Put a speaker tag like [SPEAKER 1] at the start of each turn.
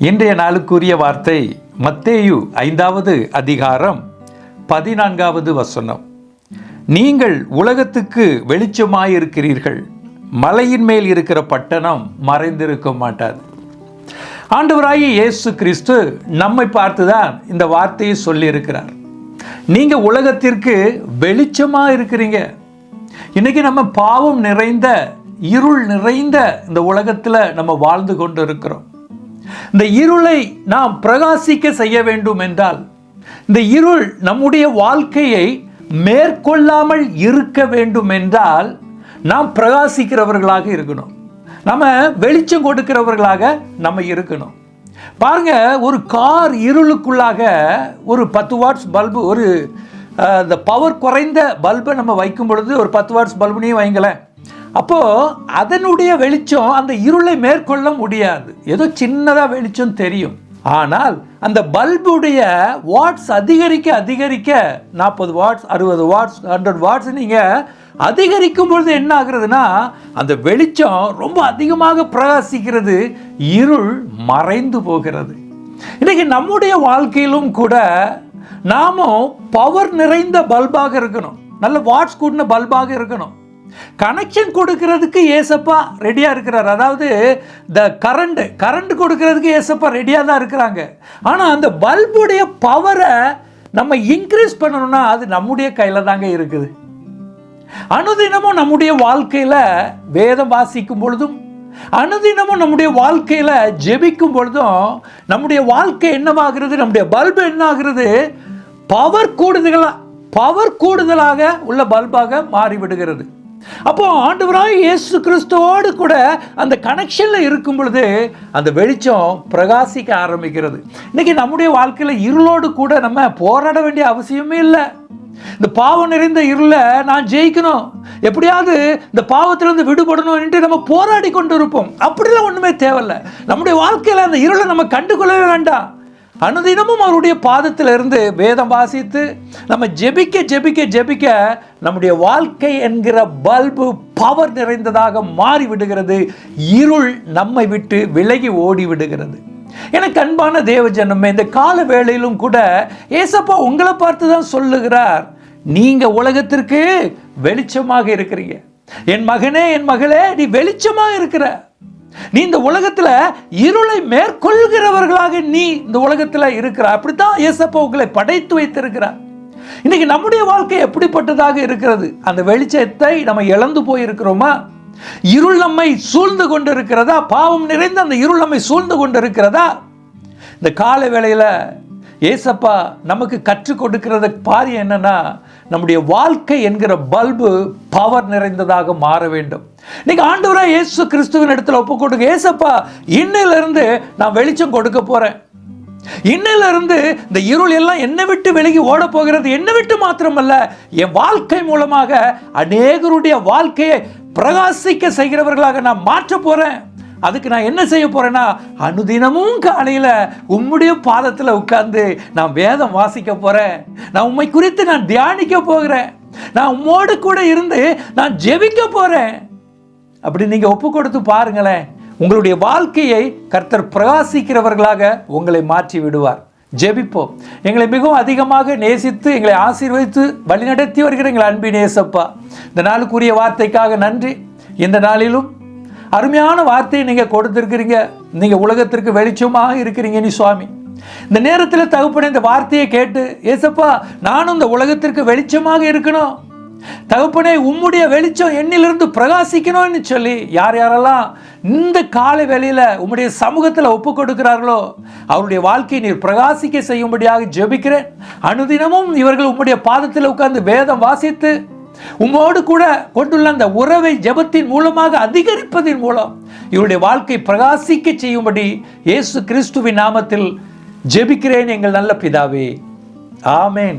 [SPEAKER 1] இன்றைய நாளுக்குரிய வார்த்தை மத்தேயு ஐந்தாவது அதிகாரம் பதினான்காவது வசனம். நீங்கள் உலகத்துக்கு வெளிச்சமாயிருக்கிறீர்கள் மலையின் மேல் இருக்கிற பட்டணம் மறைந்திருக்க மாட்டாது. ஆண்டவராகி இயேசு கிறிஸ்து நம்மை பார்த்து தான் இந்த வார்த்தையை சொல்லியிருக்கிறார். நீங்கள் உலகத்திற்கு வெளிச்சமாக இருக்கிறீங்க இன்னைக்கு நம்ம பாவம் நிறைந்த இருள் நிறைந்த இந்த உலகத்தில் நம்ம வாழ்ந்து கொண்டு இருக்கிறோம் இந்த இருளை நாம் பிரகாசிக்க செய்ய வேண்டும் என்றால் இந்த இருள் நம்முடைய வாழ்க்கையை மேற்கொள்ளாமல் இருக்க வேண்டும் என்றால் நாம் பிரகாசிக்கிறவர்களாக இருக்கணும். நம்ம வெளிச்சம் கொடுக்கிறவர்களாக நம்ம இருக்கணும். பாருங்க ஒரு கார் இருளுக்குள்ளாக ஒரு பத்து வாட்ஸ் பல்பு ஒரு இந்த பவர் குறைந்த பல்பை நம்ம வைக்கும் பொழுது ஒரு பத்து வாட்ஸ் பல்புனையும் வைங்களேன் அப்போது அதனுடைய வெளிச்சம் அந்த இருளை மேற்கொள்ள முடியாது. ஏதோ சின்னதாக வெளிச்சம் தெரியும். ஆனால் அந்த பல்புடைய வாட்ஸ் அதிகரிக்க அதிகரிக்க நாற்பது வாட்ஸ் அறுபது வாட்ஸ் ஹண்ட்ரட் வாட்ஸ் நீங்கள் அதிகரிக்கும் பொழுது என்ன ஆகுறதுன்னா அந்த வெளிச்சம் ரொம்ப அதிகமாக பிரகாசிக்கிறது இருள் மறைந்து போகிறது. இன்றைக்கி நம்முடைய வாழ்க்கையிலும் கூட நாமும் பவர் நிறைந்த பல்பாக இருக்கணும். நல்ல வாட்ஸ் கூடின பல்பாக இருக்கணும். கனெக்ஷன் கொடுக்கறதுக்கு ஏசப்பா ரெடியாக இருக்கிறார். அதாவது த கரண்ட்டு கரண்ட் கொடுக்கறதுக்கு ஏசப்பா ரெடியாக தான் இருக்கிறாங்க. ஆனால் அந்த பல்புடைய பவரை நம்ம இன்க்ரீஸ் பண்ணணும்னா அது நம்முடைய கையில் தாங்க இருக்குது. அனுதினமும் நம்முடைய வாழ்க்கையில் வேதம் வாசிக்கும் பொழுதும் அனுதினமும் நம்முடைய வாழ்க்கையில் ஜெபிக்கும் பொழுதும் நம்முடைய வாழ்க்கை என்னவாகிறது நம்முடைய பல்பு என்ன ஆகிறது பவர் கூடுதலாக பவர் கூடுதலாக உள்ள பல்பாக மாறிவிடுகிறது. அப்போ ஆண்டவராக இயேசு கிறிஸ்துவோடு கூட அந்த கனெக்ஷனில் இருக்கும் பொழுது அந்த வெளிச்சம் பிரகாசிக்க ஆரம்பிக்கிறது. இன்னைக்கு நம்முடைய வாழ்க்கையில் இருளோடு கூட நம்ம போராட வேண்டிய அவசியமே இல்லை. இந்த பாவம் நிறைந்த இருளை நான் ஜெயிக்கணும். எப்படியாவது இந்த பாவத்திலிருந்து விடுபடணும்னுட்டு நம்ம போராடி கொண்டு இருப்போம் அப்படிலாம் ஒன்றுமே தேவையில்லை. நம்முடைய வாழ்க்கையில் அந்த இருளை நம்ம கண்டுகொள்ளவே வேண்டாம். அனுதினமும் அவருடைய பாதத்தில் இருந்து வேதம் வாசித்து நம்ம ஜெபிக்க ஜெபிக்க ஜெபிக்க நம்முடைய வாழ்க்கை என்கிற பல்பு பவர் நிறைந்ததாக மாறிவிடுகிறது. இருள் நம்மை விட்டு விலகி ஓடி விடுகிறது எனக்கு அன்பான தேவ ஜனமே இந்த கால வேளையிலும் கூட ஏசப்பா உங்களை பார்த்து தான் சொல்லுகிறார். நீங்கள் உலகத்திற்கு வெளிச்சமாக இருக்கிறீங்க. என் மகனே என் மகளே நீ வெளிச்சமாக இருக்கிற. நீ இந்த உலகத்துல இருளை மேற்கொள்கிறவர்களாக நீ இந்த உலகத்துல இருக்கிற அப்படித்தான் ஏசப்பா உங்களை படைத்து வைத்திருக்கிறார். இன்னைக்கு நம்முடைய வாழ்க்கை எப்படிப்பட்டதாக இருக்கிறது? அந்த வெளிச்சத்தை நம்ம இழந்து போயிருக்கிறோமா? இருள் நம்மை சூழ்ந்து கொண்டு இருக்கிறதா பாவம் நிறைந்த அந்த இருள் நம்மை சூழ்ந்து கொண்டு இருக்கிறதா இந்த கால வேளையில் ஏசப்பா நமக்கு கற்றுக் கொடுக்கிறது பாதி என்னன்னா நம்முடைய வாழ்க்கை என்கிற பல்பு பவர் நிறைந்ததாக மாற வேண்டும். நீங்க ஆண்டவராக இயேசு கிறிஸ்துவின் இடத்துல ஒப்பு கொடுங்க ஏசப்பா இன்னிலிருந்து நான் வெளிச்சம் கொடுக்க போறேன். இன்னிலிருந்து இந்த இருள் எல்லாம் என்னை விட்டு விலகி ஓட போகிறது என்னை விட்டு மாத்திரமல்ல என் வாழ்க்கை மூலமாக அநேகருடைய வாழ்க்கையை பிரகாசிக்க செய்கிறவர்களாக நான் மாற்ற போறேன். அதுக்கு நான் என்ன செய்ய போகிறேன்னா அனுதினமும் காலையில் உம்முடைய பாதத்தில் உட்கார்ந்து நான் வேதம் வாசிக்க போகிறேன் நான் உண்மை குறித்து நான் தியானிக்க போகிறேன். நான் உம்மோடு கூட இருந்து நான் ஜெபிக்க போகிறேன் அப்படி நீங்கள் ஒப்பு கொடுத்து பாருங்களேன். உங்களுடைய வாழ்க்கையை கர்த்தர் பிரகாசிக்கிறவர்களாக உங்களை மாற்றி விடுவார். ஜெபிப்போம். எங்களை மிகவும் அதிகமாக நேசித்து எங்களை ஆசீர்வதித்து வழிநடத்தி வருகிற எங்கள் அன்பின் நேசப்பா இந்த நாளுக்குரிய வார்த்தைக்காக நன்றி. இந்த நாளிலும் அருமையான வார்த்தையை நீங்கள் கொடுத்துருக்கிறீங்க. நீங்கள் உலகத்திற்கு வெளிச்சமாக இருக்கிறீங்க நீ சுவாமி. இந்த நேரத்தில் தகுப்பன இந்த வார்த்தையை கேட்டு ஏசப்பா நானும் இந்த உலகத்திற்கு வெளிச்சமாக இருக்கணும். தகப்பனே உம்முடைய வெளிச்சம் என்னிலிருந்து பிரகாசிக்கணும்னு சொல்லி யார் யாரெல்லாம் இந்த காலை வேளையில் உம்முடைய சமூகத்தில் ஒப்பு கொடுக்கிறார்களோ அவருடைய வாழ்க்கையை நீர் பிரகாசிக்க செய்யும்படியாக ஜெபிக்கிறேன். அனுதினமும் இவர்கள் உம்முடைய பாதத்தில் உட்கார்ந்து வேதம் வாசித்து உம்மோடு கூட கொண்டுள்ள அந்த உறவை ஜெபத்தின் மூலமாக அதிகரிப்பதன் மூலம் இவருடைய வாழ்க்கை பிரகாசிக்க செய்யும்படி இயேசு கிறிஸ்துவின் நாமத்தில் ஜெபிக்கிறேன் எங்கள் நல்ல பிதாவே. ஆமேன்.